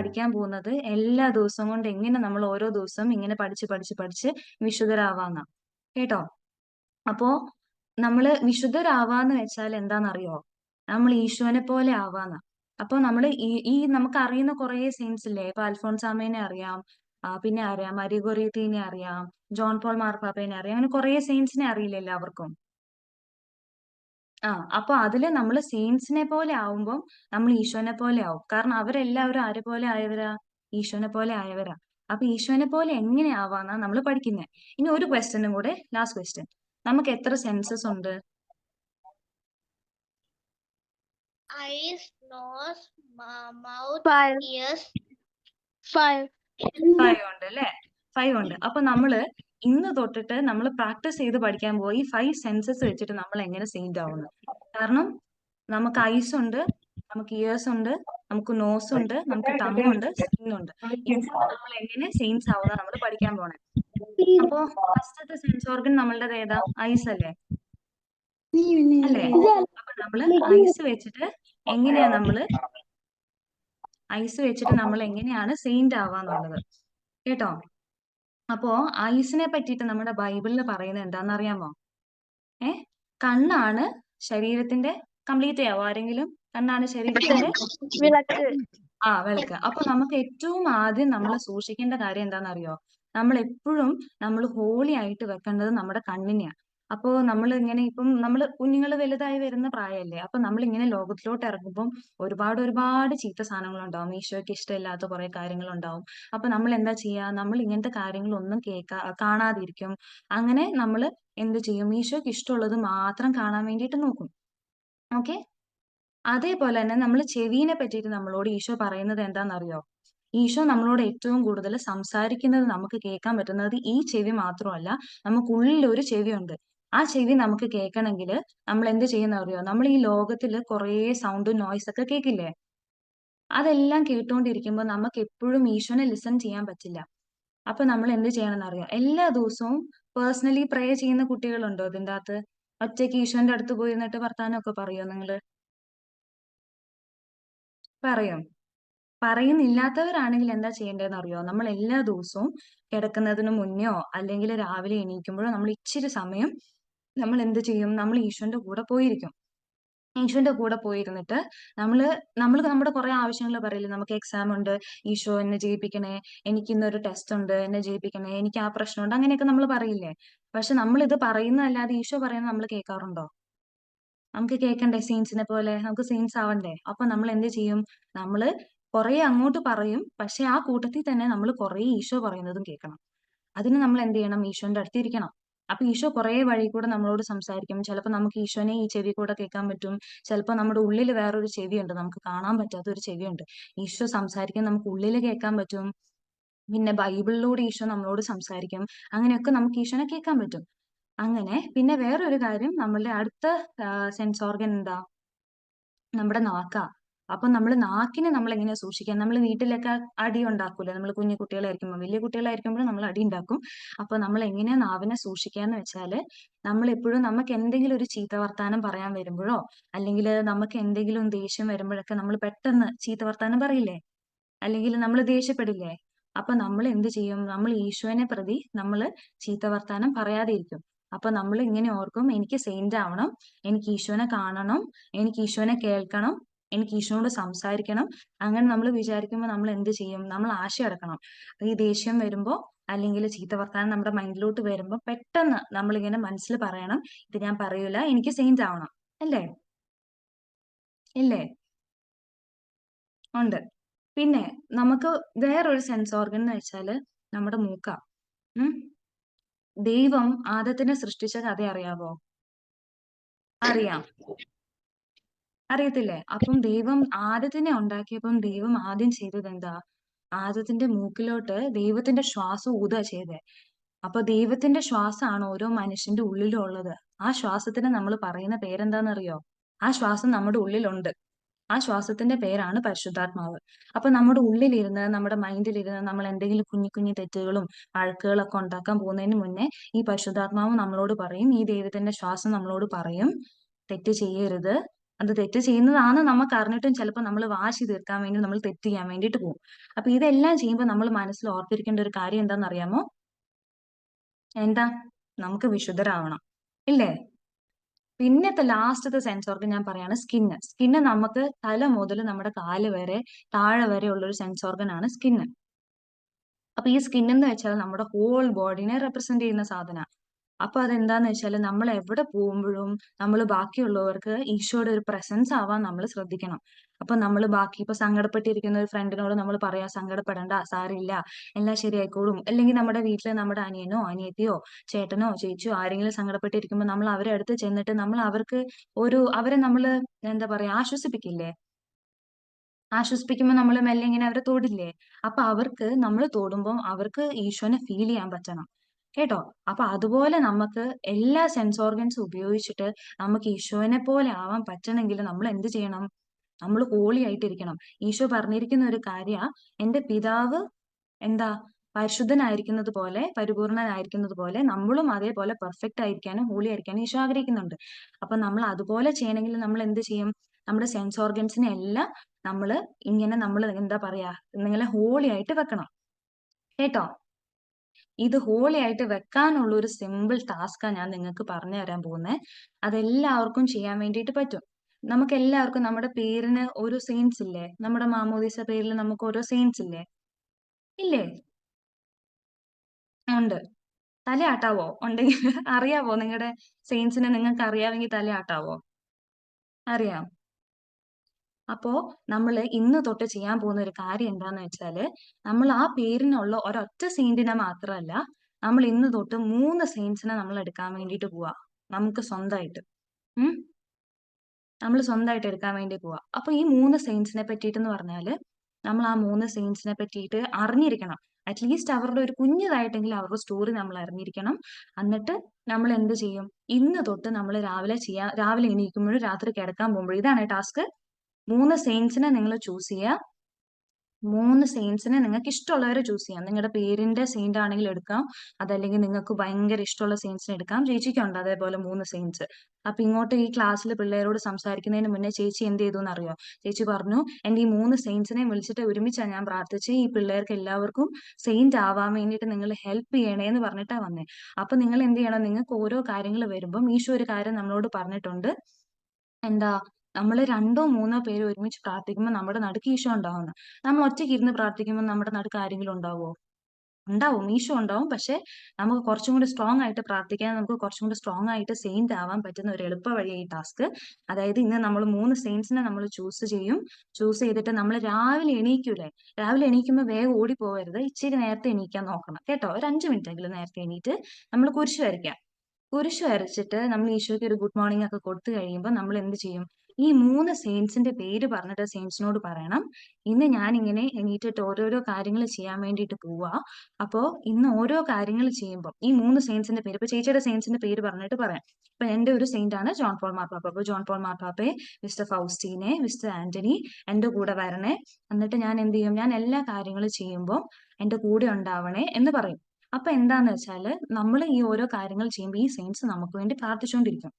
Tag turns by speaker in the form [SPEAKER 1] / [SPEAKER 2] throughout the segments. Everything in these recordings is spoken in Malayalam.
[SPEAKER 1] പഠിക്കാൻ പോകുന്നത് എല്ലാ ദിവസവും കൊണ്ട് എങ്ങനെ നമ്മൾ ഓരോ ദിവസവും ഇങ്ങനെ പഠിച്ച് പഠിച്ച് പഠിച്ച് വിശുദ്ധരാവാന്ന. കേട്ടോ? അപ്പോ നമ്മൾ വിശുദ്ധരാവാന്ന് വെച്ചാൽ എന്താണെന്നറിയോ നമ്മൾ ഈശോനെ പോലെ ആവാന്ന. അപ്പൊ നമ്മൾ ഈ ഈ നമുക്ക് അറിയുന്ന കുറെ സെയിൻസ് ഇല്ലേ? ഇപ്പൊ അൽഫോൺസാമേനെ അറിയാം പിന്നെ അറിയാം മരിഗൊറിയത്തിനെ അറിയാം ജോൺ പോൾ മാർപ്പാപ്പേനെ അറിയാം അങ്ങനെ കുറെ സെയിൻസിനെ അറിയില്ല എല്ലാവർക്കും. ആ അപ്പൊ അതിൽ നമ്മൾ സെയിൻസിനെ പോലെ ആവുമ്പോൾ നമ്മൾ ഈശോനെ പോലെ ആവും. കാരണം അവരെല്ലാവരും ആരെ പോലെ ആയവരാ? ഈശോനെ പോലെ ആയവരാ. അപ്പൊ ഈശോനെ പോലെ എങ്ങനെ ആവാന്നാ നമ്മൾ പഠിക്കുന്നത് ഇനി ഒരു ക്വസ്റ്റ്യനും കൂടെ ലാസ്റ്റ് ക്വസ്റ്റ്യൻ നമുക്ക് എത്ര സെൻസസ് ഉണ്ട്?
[SPEAKER 2] Eyes, nose, ma- mouth,
[SPEAKER 3] Five.
[SPEAKER 2] ears.
[SPEAKER 3] Five.
[SPEAKER 1] Five ഉണ്ട് അല്ലെ? ഫൈവ് ഉണ്ട്. അപ്പൊ നമ്മൾ ഇന്ന് തൊട്ടിട്ട് നമ്മൾ പ്രാക്ടീസ് ചെയ്ത് പഠിക്കാൻ പോയി ഫൈവ് സെൻസസ് വെച്ചിട്ട് നമ്മൾ എങ്ങനെ സെയിൻഡ് ആവുന്നു. കാരണം നമുക്ക് ഐസ് ഉണ്ട് നമുക്ക് ഇയേഴ്സ് ഉണ്ട് നമുക്ക് നോസ് ഉണ്ട് നമുക്ക് ടങ് ഉണ്ട് സ്കിൻ ഉണ്ട്. നമ്മൾ എങ്ങനെ സെയിൻസ് ആവുന്ന നമ്മൾ പഠിക്കാൻ പോണേ. അപ്പോ ഫസ്റ്റത്തെ സെൻസ് ഓർഗൻ നമ്മളുടെ ഏതാ? ഐസ് അല്ലേ? അല്ലേ? അപ്പൊ നമ്മൾ ഐസ് വെച്ചിട്ട് എങ്ങനെയാ നമ്മൾ ഐസ് വെച്ചിട്ട് നമ്മൾ എങ്ങനെയാണ് സെയിന്റ് ആവാന്നുള്ളത്. കേട്ടോ? അപ്പോ ഐസിനെ പറ്റിയിട്ട് നമ്മുടെ ബൈബിളിൽ പറയുന്നത് എന്താണെന്ന് അറിയാമോ ഏ? കണ്ണാണ് ശരീരത്തിന്റെ കംപ്ലീറ്റ് ചെയ്യാവോ ആരെങ്കിലും കണ്ണാണ് ശരീരത്തിന്റെ
[SPEAKER 3] വിളക്ക്.
[SPEAKER 1] ആ വിളക്ക്. അപ്പൊ നമുക്ക് ഏറ്റവും ആദ്യം നമ്മൾ സൂക്ഷിക്കേണ്ട കാര്യം എന്താണെന്നറിയോ? നമ്മൾ എപ്പോഴും നമ്മൾ ഹോളി ആയിട്ട് വെക്കേണ്ടത് നമ്മുടെ കണ്ണിനെയാ. അപ്പോ നമ്മൾ ഇങ്ങനെ ഇപ്പം നമ്മൾ കുഞ്ഞുങ്ങൾ വലുതായി വരുന്ന പ്രായമല്ലേ അപ്പൊ നമ്മൾ ഇങ്ങനെ ലോകത്തിലോട്ട് ഇറങ്ങുമ്പോൾ ഒരുപാട് ഒരുപാട് ചീത്ത സാധനങ്ങളുണ്ടാവും ഈശോയ്ക്ക് ഇഷ്ടമില്ലാത്ത കുറെ കാര്യങ്ങളുണ്ടാവും. അപ്പൊ നമ്മൾ എന്താ ചെയ്യാ? നമ്മൾ ഇങ്ങനത്തെ കാര്യങ്ങളൊന്നും കേൾക്കാ കാണാതിരിക്കും. അങ്ങനെ നമ്മൾ എന്ത് ചെയ്യും? ഈശോയ്ക്ക് ഇഷ്ടമുള്ളത് മാത്രം കാണാൻ വേണ്ടിയിട്ട് നോക്കും. ഓക്കെ? അതേപോലെ തന്നെ നമ്മൾ ചെവിനെ പറ്റിയിട്ട് നമ്മളോട് ഈശോ പറയുന്നത് എന്താണെന്നറിയോ ഈശോ നമ്മളോട് ഏറ്റവും കൂടുതൽ സംസാരിക്കുന്നത് നമുക്ക് കേൾക്കാൻ പറ്റുന്നത് ഈ ചെവി മാത്രമല്ല നമുക്കുള്ളിൽ ഒരു ചെവിയുണ്ട്. ആ ചെവി നമുക്ക് കേൾക്കണമെങ്കിൽ നമ്മൾ എന്ത് ചെയ്യുന്ന അറിയോ നമ്മൾ ഈ ലോകത്തിൽ കുറേ സൗണ്ടും നോയ്സ് ഒക്കെ കേൾക്കില്ലേ? അതെല്ലാം കേട്ടുകൊണ്ടിരിക്കുമ്പോൾ നമുക്ക് എപ്പോഴും ഈശോനെ ലിസൺ ചെയ്യാൻ പറ്റില്ല. അപ്പൊ നമ്മൾ എന്ത് ചെയ്യണമെന്ന് അറിയോ എല്ലാ ദിവസവും പേഴ്സണലി പ്രേ ചെയ്യുന്ന കുട്ടികളുണ്ടോ ഇതിന്റെ അകത്ത് ഒറ്റയ്ക്ക് ഈശോന്റെ അടുത്ത് പോയി ഇരുന്നിട്ട് വർത്താനമൊക്കെ പറയോ നിങ്ങൾ പറയും? പറയുന്നില്ലാത്തവരാണെങ്കിൽ എന്താ ചെയ്യേണ്ടതെന്ന് അറിയോ നമ്മൾ എല്ലാ ദിവസവും കിടക്കുന്നതിന് മുന്നെയോ അല്ലെങ്കിൽ രാവിലെ എണീക്കുമ്പോഴോ നമ്മൾ ഇച്ചിരി സമയം നമ്മൾ എന്ത് ചെയ്യും? നമ്മൾ ഈശോന്റെ കൂടെ പോയിരിക്കും. ഈശോന്റെ കൂടെ പോയിരുന്നിട്ട് നമ്മൾ നമ്മൾ നമ്മുടെ കുറെ ആവശ്യങ്ങൾ പറയില്ലേ? നമുക്ക് എക്സാം ഉണ്ട്. ഈശോ എന്നെ ജയിപ്പിക്കണേ. എനിക്ക് ഇന്നൊരു ടെസ്റ്റ് ഉണ്ട്. എന്നെ ജയിപ്പിക്കണേ. എനിക്ക് ആ പ്രശ്നമുണ്ട്. അങ്ങനെയൊക്കെ നമ്മൾ പറയില്ലേ? പക്ഷെ നമ്മൾ ഇത് പറയുന്നതല്ലാതെ ഈശോ പറയുന്നത് നമ്മൾ കേൾക്കാറുണ്ടോ? നമുക്ക് കേൾക്കണ്ടേ സീൻസിനെ പോലെ? നമുക്ക് സീൻസ് ആവണ്ടേ? അപ്പൊ നമ്മൾ എന്ത് ചെയ്യും? നമ്മൾ കുറെ അങ്ങോട്ട് പറയും. പക്ഷെ ആ കൂട്ടത്തിൽ തന്നെ നമ്മൾ കുറെ ഈശോ പറയുന്നതും കേൾക്കണം. അതിന് നമ്മൾ എന്ത് ചെയ്യണം? ഈശോന്റെ അടുത്ത് ഇരിക്കണം. അപ്പൊ ഈശോ കുറെ വഴി കൂടെ നമ്മളോട് സംസാരിക്കും. ചിലപ്പോൾ നമുക്ക് ഈശോനെ ഈ ചെവി കൂടെ കേൾക്കാൻ പറ്റും. ചിലപ്പോൾ നമ്മുടെ ഉള്ളിൽ വേറൊരു ചെവിയുണ്ട്. നമുക്ക് കാണാൻ പറ്റാത്ത ഒരു ചെവിയുണ്ട്. ഈശോ സംസാരിക്കാൻ നമുക്ക് ഉള്ളിൽ കേൾക്കാൻ പറ്റും. പിന്നെ ബൈബിളിലൂടെ ഈശോ നമ്മളോട് സംസാരിക്കും. അങ്ങനെയൊക്കെ നമുക്ക് ഈശോനെ കേൾക്കാൻ പറ്റും. അങ്ങനെ പിന്നെ വേറൊരു കാര്യം നമ്മളുടെ അടുത്ത സെൻസ് ഓർഗൻ എന്താ? നമ്മുടെ നാക്കാ. അപ്പൊ നമ്മൾ നാക്കിനെ നമ്മൾ എങ്ങനെ സൂക്ഷിക്കുക? നമ്മൾ വീട്ടിലൊക്കെ അടി ഉണ്ടാക്കൂലേ? നമ്മൾ കുഞ്ഞു കുട്ടികളായിരിക്കുമ്പോൾ വലിയ കുട്ടികളായിരിക്കുമ്പോൾ നമ്മൾ അടി ഉണ്ടാക്കും. അപ്പൊ നമ്മൾ എങ്ങനെ നാവിനെ സൂക്ഷിക്കാന്ന് വെച്ചാൽ നമ്മൾ എപ്പോഴും നമുക്ക് എന്തെങ്കിലും ഒരു ചീത്ത വർത്താനം പറയാൻ വരുമ്പോഴോ അല്ലെങ്കിൽ നമുക്ക് എന്തെങ്കിലും ദേഷ്യം വരുമ്പോഴൊക്കെ നമ്മൾ പെട്ടെന്ന് ചീത്ത വർത്താനം പറയില്ലേ? അല്ലെങ്കിൽ നമ്മൾ ദേഷ്യപ്പെടില്ലേ? അപ്പൊ നമ്മൾ എന്ത് ചെയ്യും? നമ്മൾ ഈശോനെ പ്രതി നമ്മൾ ചീത്ത വർത്താനം പറയാതെ ഇരിക്കും അപ്പൊ നമ്മൾ ഇങ്ങനെ ഓർക്കും എനിക്ക് സെയിന്റ് ആവണം എനിക്ക് ഈശോനെ കാണണം എനിക്ക് ഈശോനെ കേൾക്കണം എനിക്ക് ഈശോനോട് സംസാരിക്കണം. അങ്ങനെ നമ്മൾ വിചാരിക്കുമ്പോൾ നമ്മൾ എന്ത് ചെയ്യും? നമ്മൾ ആശ അടക്കണം ഈ ദേഷ്യം വരുമ്പോ അല്ലെങ്കിൽ ചീത്ത വർത്താനം നമ്മുടെ മൈൻഡിലോട്ട് വരുമ്പോൾ പെട്ടെന്ന് നമ്മൾ ഇങ്ങനെ മനസ്സിൽ പറയണം. ഇത് ഞാൻ പറയൂല എനിക്ക് സെയിന്റ് ആവണം. അല്ലേ? ഇല്ലേ? ഉണ്ട്. പിന്നെ നമുക്ക് വേറൊരു സെൻസ് ഓർഗൻ എന്ന് വെച്ചാൽ നമ്മുടെ മൂക്ക. ദൈവം ആദത്തിനെ സൃഷ്ടിച്ച കഥ അറിയാവോ? അറിയാം. അറിയത്തില്ലേ? അപ്പം ദൈവം ആദത്തിനെ ഉണ്ടാക്കിയപ്പം ദൈവം ആദ്യം ചെയ്തത് എന്താ? ആദത്തിന്റെ മൂക്കിലോട്ട് ദൈവത്തിന്റെ ശ്വാസം ഊതുക ചെയ്തേ. അപ്പൊ ദൈവത്തിന്റെ ശ്വാസമാണ് ഓരോ മനുഷ്യന്റെ ഉള്ളിലും ഉള്ളത്. ആ ശ്വാസത്തിന് നമ്മൾ പറയുന്ന പേരെന്താണെന്നറിയോ? ആ ശ്വാസം നമ്മുടെ ഉള്ളിലുണ്ട്. ആ ശ്വാസത്തിന്റെ പേരാണ് പരിശുദ്ധാത്മാവ്. അപ്പൊ നമ്മുടെ ഉള്ളിലിരുന്ന് നമ്മുടെ മൈൻഡിലിരുന്ന് നമ്മൾ എന്തെങ്കിലും കുഞ്ഞു കുഞ്ഞു തെറ്റുകളും അഴുക്കുകളൊക്കെ ഉണ്ടാക്കാൻ പോകുന്നതിന് മുന്നേ ഈ പരിശുദ്ധാത്മാവ് നമ്മളോട് പറയും ഈ ദൈവത്തിന്റെ ശ്വാസം നമ്മളോട് പറയും തെറ്റ് ചെയ്യരുത്. അത് തെറ്റ് ചെയ്യുന്നതാണ് നമുക്ക് അറിഞ്ഞിട്ടും ചിലപ്പോൾ നമ്മൾ വാശി തീർക്കാൻ വേണ്ടി നമ്മൾ തെറ്റ് ചെയ്യാൻ വേണ്ടിയിട്ട് പോകും. അപ്പൊ ഇതെല്ലാം ചെയ്യുമ്പോൾ നമ്മൾ മനസ്സിൽ ഓർത്തിരിക്കേണ്ട ഒരു കാര്യം എന്താണെന്ന് അറിയാമോ എന്താ? നമുക്ക് വിശുദ്ധരാവണം. ഇല്ലേ? പിന്നത്തെ ലാസ്റ്റത്തെ സെൻസ് ഓർഗൻ ഞാൻ പറയാണ് സ്കിന്ന്. സ്കിന്ന് നമുക്ക് തല മുതൽ നമ്മുടെ കാൽ വരെ താഴെ വരെ ഉള്ള ഒരു സെൻസ് ഓർഗൻ ആണ് സ്കിന്ന്. അപ്പൊ ഈ സ്കിൻ എന്ന് വെച്ചാൽ നമ്മുടെ ഹോൾ ബോഡിനെ റെപ്രസെന്റ് ചെയ്യുന്ന സാധന. അപ്പൊ അതെന്താന്ന് വെച്ചാൽ നമ്മൾ എവിടെ പോകുമ്പോഴും നമ്മൾ ബാക്കിയുള്ളവർക്ക് ഈശോയുടെ ഒരു പ്രസൻസ് ആവാൻ നമ്മൾ ശ്രദ്ധിക്കണം. അപ്പൊ നമ്മൾ ബാക്കി ഇപ്പൊ സങ്കടപ്പെട്ടിരിക്കുന്ന ഒരു ഫ്രണ്ടിനോട് നമ്മൾ പറയാ സങ്കടപ്പെടണ്ട സാരില്ല എല്ലാം ശരിയായിക്കോളും. അല്ലെങ്കിൽ നമ്മുടെ വീട്ടിലെ നമ്മുടെ അനിയനോ അനിയത്തിയോ ചേട്ടനോ ചേച്ചിയോ ആരെങ്കിലും സങ്കടപ്പെട്ടിരിക്കുമ്പോൾ നമ്മൾ അവരെ അടുത്ത് ചെന്നിട്ട് നമ്മൾ അവർക്ക് ഒരു അവരെ നമ്മൾ എന്താ പറയാ ആശ്വസിപ്പിക്കില്ലേ? ആശ്വസിപ്പിക്കുമ്പോൾ നമ്മൾ മെല്ലെ ഇങ്ങനെ അവരെ തൊടില്ലേ? അപ്പൊ അവർക്ക് നമ്മൾ തോടുമ്പോൾ അവർക്ക് ഈശോനെ ഫീൽ ചെയ്യാൻ പറ്റണം. കേട്ടോ? അപ്പൊ അതുപോലെ നമുക്ക് എല്ലാ സെൻസ് ഓർഗൻസ് ഉപയോഗിച്ചിട്ട് നമുക്ക് ഈശോനെ പോലെ ആവാൻ പറ്റണമെങ്കിൽ നമ്മൾ എന്ത് ചെയ്യണം? നമ്മൾ ഹോളി ആയിട്ടിരിക്കണം ഈശോ പറഞ്ഞിരിക്കുന്ന ഒരു കാര്യ എന്റെ പിതാവ് എന്താ? പരിശുദ്ധനായിരിക്കുന്നത് പോലെ പരിപൂർണനായിരിക്കുന്നത് പോലെ നമ്മളും അതേപോലെ പെർഫെക്റ്റ് ആയിരിക്കാനും ഹോളി ആയിരിക്കാനും ഈശോ ആഗ്രഹിക്കുന്നുണ്ട്. അപ്പൊ നമ്മൾ അതുപോലെ ചെയ്യണമെങ്കിൽ നമ്മൾ എന്ത് ചെയ്യും? നമ്മുടെ സെൻസ് ഓർഗൻസിനെ എല്ലാം നമ്മൾ ഇങ്ങനെ നമ്മൾ എന്താ പറയാ? നിങ്ങളെ ഹോളി ആയിട്ട് വെക്കണം. കേട്ടോ? ഇത് ഹോളി ആയിട്ട് വെക്കാനുള്ള ഒരു സിമ്പിൾ ടാസ്കാ ഞാൻ നിങ്ങൾക്ക് പറഞ്ഞു തരാൻ പോകുന്നത് അതെല്ലാവർക്കും ചെയ്യാൻ വേണ്ടിയിട്ട് പറ്റും. നമുക്ക് എല്ലാവർക്കും നമ്മുടെ പേരിന് ഒരു സെയിൻസ് ഇല്ലേ? നമ്മുടെ മാമോദീസ പേരിൽ നമുക്ക് ഓരോ സെയിൻസ് ഇല്ലേ? ഇല്ലേ? ഉണ്ട്. തലയാട്ടാവോ? ഉണ്ടെങ്കിൽ അറിയാവോ? നിങ്ങളുടെ സെയിൻസിനെ നിങ്ങൾക്ക് അറിയാമെങ്കിൽ തലയാട്ടാവോ? അറിയാം. അപ്പോ നമ്മൾ ഇന്ന് തൊട്ട് ചെയ്യാൻ പോകുന്ന ഒരു കാര്യം എന്താന്ന് വെച്ചാൽ നമ്മൾ ആ പേരിനുള്ള ഒരൊറ്റ സെയിന്റിനെ മാത്രമല്ല നമ്മൾ ഇന്ന് തൊട്ട് മൂന്ന് സെയിൻസിനെ നമ്മൾ എടുക്കാൻ വേണ്ടിയിട്ട് പോവാ. നമുക്ക് സ്വന്തമായിട്ട്. ഉം? നമ്മൾ സ്വന്തമായിട്ട് എടുക്കാൻ വേണ്ടി പോവാ. അപ്പൊ ഈ മൂന്ന് സെയിൻസിനെ പറ്റിയിട്ട് എന്ന് പറഞ്ഞാൽ നമ്മൾ ആ മൂന്ന് സെയിൻസിനെ പറ്റിയിട്ട് അറിഞ്ഞിരിക്കണം. അറ്റ്ലീസ്റ്റ് അവരുടെ ഒരു കുഞ്ഞതായിട്ടെങ്കിലും അവരുടെ സ്റ്റോറി നമ്മൾ അറിഞ്ഞിരിക്കണം. എന്നിട്ട് നമ്മൾ എന്ത് ചെയ്യും? ഇന്ന് തൊട്ട് നമ്മൾ രാവിലെ ചെയ്യാ രാവിലെ എണീക്കുമ്പോഴും രാത്രി കിടക്കാൻ പോകുമ്പോഴും. ഇതാണ് ടാസ്ക് മൂന്ന് സെയിൻസിനെ നിങ്ങൾ ചൂസ് ചെയ്യുക മൂന്ന് സെയിൻസിനെ നിങ്ങൾക്ക് ഇഷ്ടമുള്ളവരെ ചൂസ് ചെയ്യാം. നിങ്ങളുടെ പേരിന്റെ സെയിന്റ് ആണെങ്കിൽ എടുക്കാം. അതല്ലെങ്കിൽ നിങ്ങൾക്ക് ഭയങ്കര ഇഷ്ടമുള്ള സെയിൻസിനെ എടുക്കാം. ചേച്ചിക്കുണ്ട് അതേപോലെ മൂന്ന് സെയിൻസ് അപ്പൊ ഇങ്ങോട്ട് ഈ ക്ലാസ്സിൽ പിള്ളേരോട് സംസാരിക്കുന്നതിന് മുന്നേ ചേച്ചി എന്ത് ചെയ്തു എന്നറിയോ? ചേച്ചി പറഞ്ഞു എന്റെ ഈ മൂന്ന് സെയിൻസിനെ വിളിച്ചിട്ട് ഒരുമിച്ചാണ് ഞാൻ പ്രാർത്ഥിച്ച്. ഈ പിള്ളേർക്ക് എല്ലാവർക്കും സെയിന്റ് ആവാൻ വേണ്ടിയിട്ട് നിങ്ങൾ ഹെൽപ്പ് ചെയ്യണേ എന്ന് പറഞ്ഞിട്ടാ വന്നേ. അപ്പൊ നിങ്ങൾ എന്ത് ചെയ്യണം? നിങ്ങൾക്ക് ഓരോ കാര്യങ്ങൾ വരുമ്പം ഈശോ ഒരു കാര്യം നമ്മളോട് പറഞ്ഞിട്ടുണ്ട്. എന്താ? നമ്മൾ രണ്ടോ മൂന്നോ പേര് ഒരുമിച്ച് പ്രാർത്ഥിക്കുമ്പോൾ നമ്മുടെ നടുക്ക് ഈശോ ഉണ്ടാവുന്നു. നമ്മൾ ഒറ്റയ്ക്ക് ഇരുന്ന് പ്രാർത്ഥിക്കുമ്പോൾ നമ്മുടെ നടുക്ക് ആരെങ്കിലും ഉണ്ടാവുമോ ഉണ്ടാവും. ഈശോ ഉണ്ടാവും. പക്ഷെ നമുക്ക് കുറച്ചും കൂടി സ്ട്രോങ് ആയിട്ട് പ്രാർത്ഥിക്കാൻ നമുക്ക് കുറച്ചും കൂടി സ്ട്രോങ് ആയിട്ട് സെയിന്റ് ആവാൻ പറ്റുന്ന ഒരു എളുപ്പ വഴി ഈ ടാസ്ക് അതായത് ഇന്ന് നമ്മൾ മൂന്ന് സെയിൻസിനെ നമ്മൾ ചൂസ് ചെയ്യും. ചൂസ് ചെയ്തിട്ട് നമ്മൾ രാവിലെ എണീക്കൂലേ? രാവിലെ എണീക്കുമ്പോൾ വേഗം ഓടി പോകരുത് ഇച്ചിരി നേരത്തെ എണീക്കാൻ നോക്കണം. കേട്ടോ? ഒരു അഞ്ചു മിനിറ്റ് എങ്കിലും നേരത്തെ എണീറ്റ് നമ്മൾ കുരിശ് വരയ്ക്കാം. കുരിശ് വരച്ചിട്ട് നമ്മൾ ഈശോയ്ക്ക് ഒരു ഗുഡ് മോർണിംഗ് ഒക്കെ കൊടുത്തു കഴിയുമ്പോൾ നമ്മൾ എന്ത് ചെയ്യും? ഈ മൂന്ന് സെയിൻസിന്റെ പേര് പറഞ്ഞിട്ട് സെയിൻസിനോട് പറയണം. ഇന്ന് ഞാൻ ഇങ്ങനെ എണീറ്റിട്ട് ഓരോരോ കാര്യങ്ങൾ ചെയ്യാൻ വേണ്ടിയിട്ട് പോവാ. അപ്പോ ഇന്ന് ഓരോ കാര്യങ്ങൾ ചെയ്യുമ്പോൾ ഈ മൂന്ന് സെയിൻസിന്റെ പേര് ഇപ്പൊ ചേച്ചിയുടെ സെയിൻസിന്റെ പേര് പറഞ്ഞിട്ട് പറയാം. ഇപ്പൊ എന്റെ ഒരു സെയിന്റ് ആണ് ജോൺ പോൾ മാർപ്പാപ്പ. അപ്പൊ ജോൺ പോൾ മാർപ്പാപ്പയെ മിസ്റ്റർ ഫൗസ്റ്റീനെ മിസ്റ്റർ ആന്റണി എന്റെ കൂടെ വരണേ. എന്നിട്ട് ഞാൻ എന്ത് ചെയ്യും? ഞാൻ എല്ലാ കാര്യങ്ങളും ചെയ്യുമ്പോൾ എന്റെ കൂടെ ഉണ്ടാവണേ എന്ന് പറയും. അപ്പൊ എന്താന്ന് വെച്ചാൽ നമ്മൾ ഈ ഓരോ കാര്യങ്ങൾ ചെയ്യുമ്പോൾ ഈ സെയിൻസ് നമുക്ക് വേണ്ടി പ്രാർത്ഥിച്ചുകൊണ്ടിരിക്കും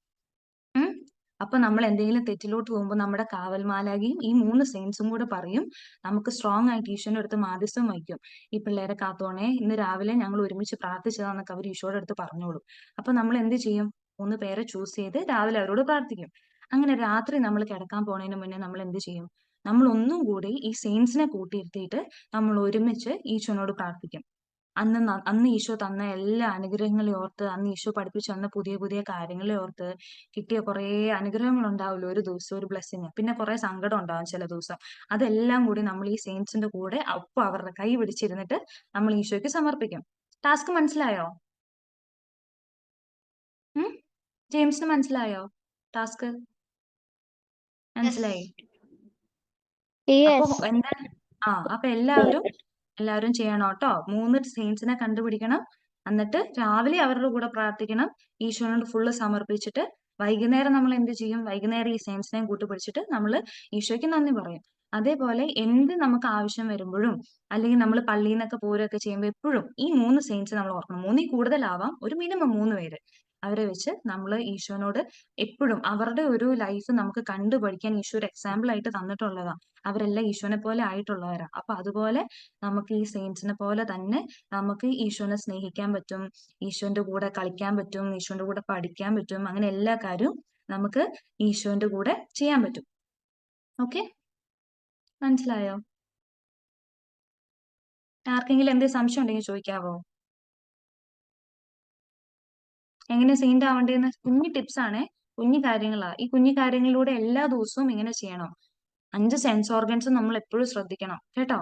[SPEAKER 1] അപ്പൊ നമ്മൾ എന്തെങ്കിലും തെറ്റിലോട്ട് പോകുമ്പോൾ നമ്മുടെ കാവൽമാലാകിയും ഈ മൂന്ന് സെയിൻസും കൂടെ പറയും നമുക്ക് സ്ട്രോങ് ആയിട്ട് ഈശോന്റെ അടുത്ത് മാധ്യസ്ഥം വഹിക്കും. ഈ പിള്ളേരെ കാത്തോണേ ഇന്ന് രാവിലെ ഞങ്ങൾ ഒരുമിച്ച് പ്രാർത്ഥിച്ചതാന്നൊക്കെ അവർ ഈശോയുടെ അടുത്ത് പറഞ്ഞോളും. അപ്പൊ നമ്മൾ എന്ത് ചെയ്യും? മൂന്ന് പേരെ ചൂസ് ചെയ്ത് രാവിലെ അവരോട് പ്രാർത്ഥിക്കും. അങ്ങനെ രാത്രി നമ്മൾ കിടക്കാൻ പോണതിന് മുന്നേ നമ്മൾ എന്ത് ചെയ്യും? നമ്മൾ ഒന്നും കൂടി ഈ സെയിൻസിനെ കൂട്ടിയിരുത്തിയിട്ട് നമ്മൾ ഒരുമിച്ച് ഈശോനോട് പ്രാർത്ഥിക്കും. അന്ന് അന്ന് ഈശോ തന്ന എല്ലാ അനുഗ്രഹങ്ങളെ ഓർത്ത് അന്ന് ഈശോ പഠിപ്പിച്ചു തന്ന പുതിയ പുതിയ കാര്യങ്ങളെ ഓർത്ത് കിട്ടിയ കുറേ അനുഗ്രഹങ്ങൾ ഉണ്ടാവില്ല ഒരു ദിവസം ഒരു ബ്ലെസ്സിങ് പിന്നെ കുറെ സങ്കടം ഉണ്ടാവും ചില ദിവസം. അതെല്ലാം കൂടി നമ്മൾ ഈ സെയിൻസിന്റെ കൂടെ ഒപ്പം അവരുടെ കൈ പിടിച്ചിരുന്നിട്ട് നമ്മൾ ഈശോയ്ക്ക് സമർപ്പിക്കും. ടാസ്ക് മനസ്സിലായോ? ജെയിംസിന് മനസ്സിലായോ ടാസ്ക് മനസ്സിലായി? അപ്പൊ
[SPEAKER 3] Yes.
[SPEAKER 1] എന്താ ആ അപ്പൊ എല്ലാവരും എല്ലാവരും ചെയ്യണം കേട്ടോ. മൂന്ന് സെയിൻസിനെ കണ്ടുപിടിക്കണം. എന്നിട്ട് രാവിലെ അവരുടെ കൂടെ പ്രാർത്ഥിക്കണം. ഈശോനോട് ഫുള്ള് സമർപ്പിച്ചിട്ട് വൈകുന്നേരം നമ്മൾ എന്ത് ചെയ്യും? വൈകുന്നേരം ഈ സെയിൻസിനെയും കൂട്ടുപിടിച്ചിട്ട് നമ്മൾ ഈശോയ്ക്ക് നന്ദി പറയും. അതേപോലെ എന്ത് നമുക്ക് ആവശ്യം വരുമ്പോഴും അല്ലെങ്കിൽ നമ്മൾ പള്ളിയിൽ നിന്നൊക്കെ പോരുകയൊക്കെ ചെയ്യുമ്പോൾ എപ്പോഴും ഈ മൂന്ന് സെയിൻസ് നമ്മൾ ഓർക്കണം. മൂന്നിൽ കൂടുതലാവാം ഒരു മിനിമം മൂന്ന് പേര്. അവരെ വെച്ച് നമ്മൾ ഈശോനോട് എപ്പോഴും അവരുടെ ഒരു ലൈഫ് നമുക്ക് കണ്ടു പഠിക്കാൻ ഈശോ ഒരു എക്സാമ്പിൾ ആയിട്ട് തന്നിട്ടുള്ളതാ. അവരെല്ലാം ഈശോനെ പോലെ ആയിട്ടുള്ളവരാ. അപ്പൊ അതുപോലെ നമുക്ക് ഈ സെയിൻസിനെ പോലെ തന്നെ നമുക്ക് ഈശോനെ സ്നേഹിക്കാൻ പറ്റും ഈശോന്റെ കൂടെ കളിക്കാൻ പറ്റും ഈശോന്റെ കൂടെ പഠിക്കാൻ പറ്റും അങ്ങനെ എല്ലാ കാര്യവും നമുക്ക് ഈശോന്റെ കൂടെ ചെയ്യാൻ പറ്റും. ഓക്കെ മനസ്സിലായോ? ആർക്കെങ്കിലും എന്തെങ്കിലും സംശയം ഉണ്ടെങ്കിൽ ചോദിക്കാവോ? എങ്ങനെ സെയിന്റ് ആവണ്ടേന്ന് കുഞ്ഞു ടിപ്സ് ആണ് കുഞ്ഞു കാര്യങ്ങളാണ് ഈ കുഞ്ഞു കാര്യങ്ങളിലൂടെ എല്ലാ ദിവസവും ഇങ്ങനെ ചെയ്യണം. അഞ്ച് സെൻസ് ഓർഗൻസും നമ്മൾ എപ്പോഴും ശ്രദ്ധിക്കണം. കേട്ടോ?